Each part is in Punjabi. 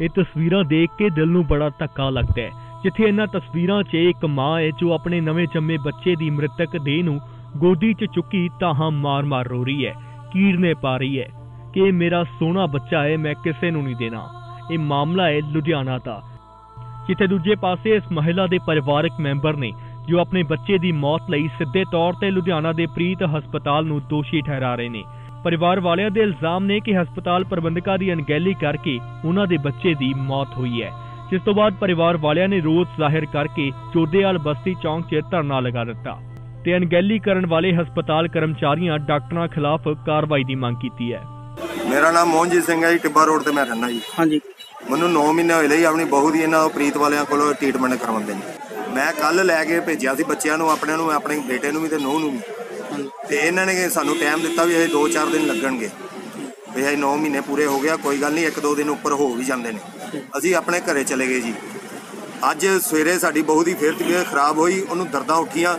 ਇਹ ਤਸਵੀਰਾਂ ਦੇਖ ਕੇ ਦਿਲ ਨੂੰ ਬੜਾ ਧੱਕਾ ਲੱਗਦਾ ਹੈ। ਜਿੱਥੇ ਇਹਨਾਂ ਤਸਵੀਰਾਂ 'ਚ ਇੱਕ ਮਾਂ ਹੈ ਜੋ ਆਪਣੇ ਨਵੇਂ ਜੰਮੇ ਬੱਚੇ ਦੀ ਮ੍ਰਿਤਕ ਦੇਹ ਨੂੰ ਗੋਦੀ 'ਚ ਚੁੱਕੀ ਤਾਹਾਂ ਮਾਰ-ਮਾਰ ਰੋ ਰਹੀ ਹੈ, ਕੀਰਨੇ ਪਾ ਰਹੀ ਹੈ ਕਿ ਇਹ ਮੇਰਾ ਸੋਹਣਾ ਬੱਚਾ ਹੈ, ਮੈਂ ਕਿਸੇ ਨੂੰ ਨਹੀਂ ਦੇਣਾ। ਇਹ ਮਾਮਲਾ ਹੈ ਲੁਧਿਆਣਾ ਦਾ। ਜਿੱਥੇ ਦੂਜੇ ਪਾਸੇ ਇਸ ਮਹਿਲਾ ਦੇ ਪਰਿਵਾਰਕ ਮੈਂਬਰ ਨੇ, ਜੋ ਆਪਣੇ ਬੱਚੇ ਦੀ ਮੌਤ ਲਈ ਸਿੱਧੇ ਤੌਰ ਤੇ ਲੁਧਿਆਣਾ ਦੇ ਪ੍ਰੀਤ ਹਸਪਤਾਲ ਨੂੰ ਦੋਸ਼ੀ ਠਹਿਰਾ ਰਹੇ ਨੇ। ਪਰਿਵਾਰ ਵਾਲਿਆਂ ਦੇ ਇਲਜ਼ਾਮ ਨੇ ਕਿ ਹਸਪਤਾਲ ਪ੍ਰਬੰਧਕਾਂ ਦੀ ਅਣਗਹਿਲੀ ਕਰਕੇ ਉਹਨਾਂ ਦੇ ਬੱਚੇ ਦੀ ਮੌਤ ਹੋਈ ਹੈ। ਜਿਸ ਤੋਂ ਬਾਅਦ ਪਰਿਵਾਰ ਵਾਲਿਆਂ ਨੇ ਰੋਸ ਜ਼ਾਹਿਰ ਕਰਕੇ ਚੋਦੇਵਾਲ ਬਸਤੀ ਚੌਂਕ 'ਚ ਧਰਨਾ ਲਗਾ ਦਿੱਤਾ ਤੇ ਅਣਗਹਿਲੀ ਕਰਨ ਵਾਲੇ ਹਸਪਤਾਲ ਕਰਮਚਾਰੀਆਂ ਡਾਕਟਰਾਂ ਖਿਲਾਫ ਕਾਰਵਾਈ ਦੀ ਮੰਗ ਕੀਤੀ ਹੈ। ਮੇਰਾ ਨਾਮ ਮੋਹਨਜੀਤ ਸਿੰਘ ਹੈ ਜੀ ਟਿੱਬਾ ਰੋਡ ਤੇ ਮੈਂ ਰਹਿੰਦਾ ਜੀ। ਹਾਂਜੀ। ਮੈਨੂੰ 9 ਮਹੀਨੇ ਹੋਏ ਲਈ ਆਪਣੀ ਬਹੂ ਦੀ ਇਹਨਾਂ ਪ੍ਰੀਤ ਵਾਲਿਆਂ ਕੋਲੋਂ ਟ੍ਰੀਟਮੈਂਟ ਕਰਵਾਉਂਦੇ ਨੇ। ਮੈਂ ਕੱਲ ਲੈ ਕੇ ਭੇਜਿਆ ਸੀ ਬੱਚਿਆਂ ਨੂੰ ਆਪਣੇ ਨੂੰ ਆਪਣੇ ਬੇਟੇ ਨੂੰ ਵੀ ਤੇ ਨੂੰਹ ਨੂੰ ਵੀ। ਤੇ ਇਹਨਾਂ ਨੇ ਸਾਨੂੰ ਟਾਈਮ ਦਿੱਤਾ ਵੀ ਇਹ 2-4 ਦਿਨ ਲੱਗਣਗੇ। ਵੀ ਇਹ 9 ਮਹੀਨੇ ਪੂਰੇ ਹੋ ਗਿਆ ਕੋਈ ਗੱਲ ਨਹੀਂ, ਇੱਕ ਦੋ ਦਿਨ ਉੱਪਰ ਹੋ ਵੀ ਜਾਂਦੇ ਨੇ। ਅਸੀਂ ਆਪਣੇ ਘਰੇ ਚਲੇ ਗਏ ਜੀ। ਅੱਜ ਸਵੇਰੇ ਸਾਡੀ ਬਹੂ ਦੀ ਫੇਰ ਤਬੀਅਤ ਖਰਾਬ ਹੋਈ, ਉਹਨੂੰ ਦਰਦਾਂ ਉੱਠੀਆਂ।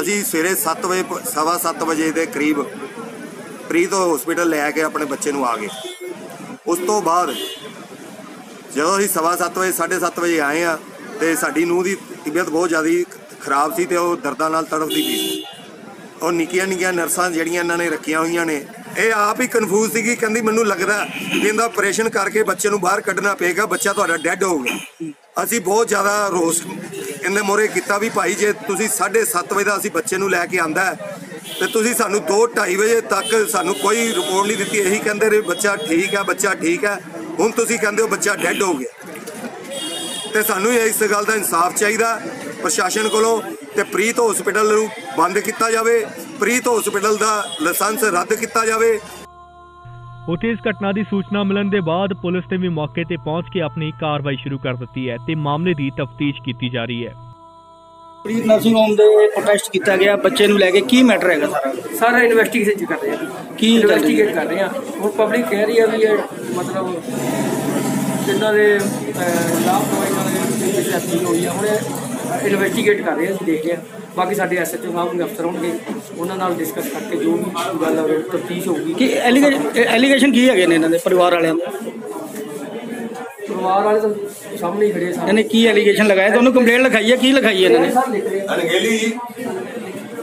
ਅਸੀਂ ਸਵੇਰੇ 7 ਵਜੇ ਪ- ਸਵਾ 7 ਵਜੇ ਦੇ ਕਰੀਬ ਪ੍ਰੀਤ ਹਸਪੀਟਲ ਲੈ ਕੇ ਆਪਣੇ ਬੱਚੇ ਨੂੰ ਆ ਗਏ। ਉਸ ਤੋਂ ਬਾਅਦ ਜਦੋਂ ਅਸੀਂ ਸਵਾ ਸੱਤ ਵਜੇ 7:30 ਵਜੇ ਆਏ ਆ ਤੇ ਸਾਡੀ ਨੂੰਹ ਦੀ ਤਬੀਅਤ ਬਹੁਤ ਜ਼ਿਆਦਾ ਖਰਾਬ ਸੀ ਤੇ ਉਹ ਦਰਦਾਂ ਨਾਲ ਤੜਫਦੀ ਪਈ ਸੀ। ਉਹ ਨਿੱਕੀਆਂ ਨਿੱਕੀਆਂ ਨਰਸਾਂ ਜਿਹੜੀਆਂ ਇਹਨਾਂ ਨੇ ਰੱਖੀਆਂ ਹੋਈਆਂ ਨੇ। ਇਹ ਆਪ ਹੀ ਕਨਫਿਊਜ਼ ਸੀਗੀ ਕਹਿੰਦੀ ਮੈਨੂੰ ਲੱਗਦਾ ਵੀ ਇਹਦਾ ਆਪਰੇਸ਼ਨ ਕਰਕੇ ਬੱਚੇ ਨੂੰ ਬਾਹਰ ਕੱਢਣਾ ਪਏਗਾ ਬੱਚਾ ਤੁਹਾਡਾ ਡੈੱਡ ਹੋ ਗਿਆ ਅਸੀਂ ਬਹੁਤ ਜ਼ਿਆਦਾ ਰੋਸ ਇਹਦੇ ਮੋਰੇ ਕੀਤਾ ਵੀ ਭਾਈ ਜੇ ਤੁਸੀਂ 7:30 ਵਜੇ ਦਾ ਅਸੀਂ ਬੱਚੇ ਨੂੰ ਲੈ ਕੇ ਆਂਦਾ ਹੈ, ਤੇ ਤੁਸੀਂ ਸਾਨੂੰ 2:30 ਵਜੇ ਤੱਕ ਸਾਨੂੰ ਕੋਈ ਰਿਪੋਰਟ ਨਹੀਂ ਦਿੱਤੀ। ਇਹੀ ਕਹਿੰਦੇ ਰਹੇ ਬੱਚਾ ਠੀਕ ਹੈ ਬੱਚਾ ਠੀਕ ਹੈ। ਹੁਣ ਤੁਸੀਂ ਕਹਿੰਦੇ ਹੋ ਬੱਚਾ ਡੈੱਡ ਹੋ ਗਿਆ। ਤੇ ਸਾਨੂੰ ਇਸ ਗੱਲ ਦਾ ਇਨਸਾਫ ਚਾਹੀਦਾ। ਪ੍ਰਸ਼ਾਸਨ ਕੋਲੋਂ ਤੇ ਪ੍ਰੀਤ ਹਸਪੀਟਲ ਨੂੰ ਬੰਦ ਕੀਤਾ ਜਾਵੇ। ਪ੍ਰੀਤ ਹਸਪੀਟਲ ਦਾ ਲਾਇਸੈਂਸ ਰੱਦ ਕੀਤਾ ਜਾਵੇ। ਉੱਥੇ ਇਸ ਘਟਨਾ ਦੀ ਸੂਚਨਾ ਮਿਲਣ ਦੇ ਬਾਅਦ ਪੁਲਿਸ ਨੇ ਵੀ ਮੌਕੇ ਤੇ ਪਹੁੰਚ ਕੇ ਆਪਣੀ ਕਾਰਵਾਈ ਸ਼ੁਰੂ ਕਰ ਦਿੱਤੀ ਹੈ ਤੇ ਮਾਮਲੇ ਦੀ ਤਫਤੀਸ਼ ਕੀਤੀ ਜਾ ਰਹੀ ਹੈ। ਪ੍ਰੀਤ ਨਰਸਿੰਗ ਹੋਮ ਦੇ ਪ੍ਰੋਟੈਸਟ ਕੀਤਾ ਗਿਆ। ਬੱਚੇ ਨੂੰ ਲੈ ਕੇ ਕੀ ਮੈਟਰ ਹੈਗਾ ਸਾਰਾ? ਸਾਰਾ ਇਨਵੈਸਟੀਗੇਸ਼ਨ ਕਰ ਰਹੇ ਆ ਕੀ ਇਨਵੈਸਟੀਗੇਟ ਕਰ ਰਹੇ ਆ। ਹੁਣ ਪਬਲਿਕ ਕਹਿ ਰਹੀ ਆ ਵੀ ਇਹ ਮਤਲਬ ਜਿਨ੍ਹਾਂ ਦੇ ਲਾਪਰਵਾਹੀ ਨਾਲ ਇਹ ਹੋਈ ਆ। ਹੁਣ ਇਨਵੈਸਟੀਗੇਟ ਕਰ ਰਹੇ ਆ ਅਸੀਂ ਦੇਖਦੇ ਆ। ਬਾਕੀ ਸਾਡੇ ਐਸਐਚਓ ਸਾਹਿਬ ਵੀ ਅਫਸਰ ਹੋਣਗੇ ਉਹਨਾਂ ਨਾਲ ਡਿਸਕਸ ਕਰਕੇ ਜੋ ਵੀ ਗੱਲ ਹੋਵੇ ਤਫਤੀਸ਼ ਹੋਊਗੀ। ਕੀ ਐਲੀਗੇਸ਼ਨ ਕੀ ਹੈਗੇ ਨੇ ਇਹਨਾਂ ਦੇ ਪਰਿਵਾਰ ਵਾਲਿਆਂ ਦੇ? ਪਰਿਵਾਰ ਵਾਲੇ ਤਾਂ ਸਾਹਮਣੇ ਹੀ ਖੜੇ ਸਾਰੇ। ਇਹਨੇ ਕੀ ਐਲੀਗੇਸ਼ਨ ਲਗਾਇਆ? ਤੁਹਾਨੂੰ ਕੰਪਲੇਂਟ ਲਿਖਾਈ ਹੈ ਕੀ ਲਿਖਾਈ ਹੈ ਇਹਨਾਂ ਨੇ? ਸਰ ਲਿਖ ਰਹੇ ਆ। ਅਣਗਹਿਲੀ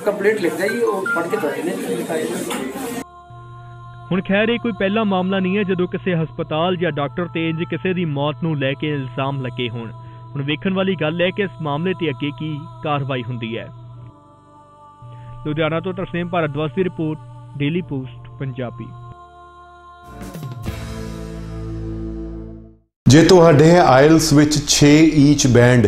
ਕੰਪਲੀਟ ਲਿਖਦਾ ਜੀ ਉਹ ਪੜ੍ਹ ਕੇ ਦੱਸਦੇ ਨੇ ਕੀ ਲਿਖਾਇਆ ਜੀ। ਹੁਣ ਖੈਰ ਇਹ ਕੋਈ ਪਹਿਲਾ ਮਾਮਲਾ ਨਹੀਂ ਹੈ ਜਦੋਂ ਕਿਸੇ ਹਸਪਤਾਲ ਜਾਂ ਡਾਕਟਰ ਤੇ ਇੰਜ ਕਿਸੇ ਦੀ ਮੌਤ ਨੂੰ ਲੈ ਕੇ ਇਲਜ਼ਾਮ ਲੱਗੇ ਹੋਣ। ਹੁਣ ਵੇਖਣ ਵਾਲੀ ਗੱਲ ਹੈ ਕਿ ਇਸ ਮਾਮਲੇ ਤੇ ਅੱਗੇ ਕੀ ਕਾਰਵਾਈ ਹੁੰਦੀ ਹੈ। ਲੁਧਿਆਣਾ ਤੋਂ ਤਰਸੇਮ ਭਾਰਦਵਾਜ ਦੀ ਰਿਪੋਰਟ ਡੇਲੀ ਪੋਸਟ ਪੰਜਾਬੀ। ਜੇ ਤੁਹਾਡੇ ਆਇਲਸ ਵਿੱਚ 6 ਈਚ ਬੈਂਡ